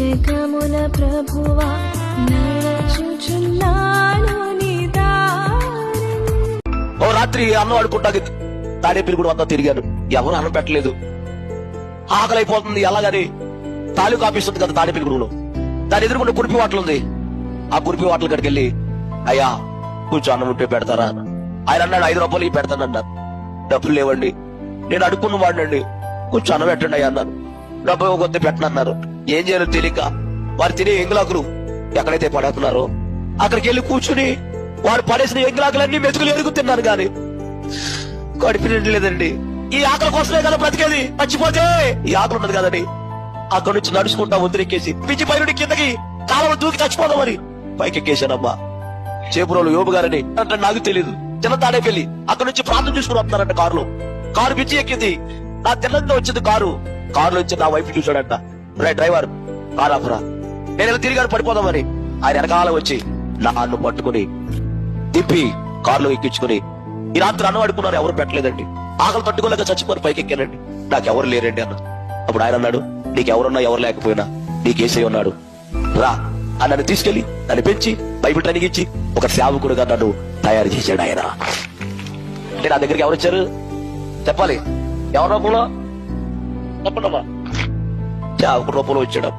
జగముల ప్రభువా నడచుచున్నాను నీ ఓ రాత్రి అన్నం అడుకుంటాకి తాడేపల్లి కూడా అంతా తిరిగారు ఎవరు అన్నం పెట్టలేదు. ఆకలి అయిపోతుంది ఎలాగని తాలూకు ఆఫీస్ ఉంది కదా తాడేపల్లి గురువులో దాని ఎదురుకుండా కురిపి వాటలు ఉంది. ఆ కురిపి వాటల కాడికి వెళ్ళి అయ్యా కొంచెం అన్నం ఉంటే పెడతారా? ఆయన అన్నాడు ఐదు రూపాయలు ఇవి పెడతానన్నారు డబ్బులు లేవండి. నేను అడుక్కున్న వాడినండి. కొంచెం అన్నం పెట్టండి అయ్యా అన్నారు. డబ్బు కొద్ది పెట్టనన్నారు ఏం చేయాలో తెలియక వారు తినే ఎంగులాకులు ఎక్కడైతే పడేస్తున్నారో అక్కడికి వెళ్ళి కూర్చుని వారు పడేసిన ఎంగులాకులన్నీ మెతుకులు ఎరుగుతున్నారు కానీ కడుపు లేదండి. ఈ ఆకలి కోసమే కదా బ్రతికేది. చచ్చిపోతే ఈ ఆకలి ఉన్నది కదండి. అక్కడి నుంచి నడుచుకుంటా వదిలికేసి పిచ్చి పైరుడి కిందకి కాలం దూకి చచ్చిపోదామని పైకి ఎక్కేశానమ్మా చేపురోలు యోబు గారని అంటే నాకు తెలియదు చిన్న తాడేపల్లి అక్కడ నుంచి ప్రాంతం చూసుకుని వస్తున్నారంట కారులో. కారు పిచ్చి ఎక్కింది. నా తెల్లంగా వచ్చింది కారు. కారులో వచ్చి నా వైపు చూశాడంట. రే డ్రైవర్ కారాఫరా ఆపురా నేను ఇలా తిరిగాను పడిపోదామని. ఆయన వెనకాల వచ్చి నన్ను పట్టుకుని తిప్పి కారులో ఎక్కించుకుని ఈ రాత్రి అన్నం అడుకున్నారు ఎవరు పెట్టలేదండి. ఆకలి తట్టుకోలేక చచ్చిపోయి పైకి ఎక్కానండి నాకు ఎవరు లేరండి అన్న. అప్పుడు ఆయన అన్నాడు నీకెవరున్నా ఎవరు లేకపోయినా నీకేసే ఉన్నాడు రా అని నన్ను తీసుకెళ్ళి నన్ను పెంచి బైబిల్ ట్రైనింగ్ ఇచ్చి ఒక సేవకుడుగా నన్ను తయారు చేశాడు ఆయన. అంటే నా దగ్గరికి ఎవరు వచ్చారు? చెప్పాలి. ఎవరు రూపంలో చెప్పండమ్మా. సేవకుడు రూపంలో వచ్చాడు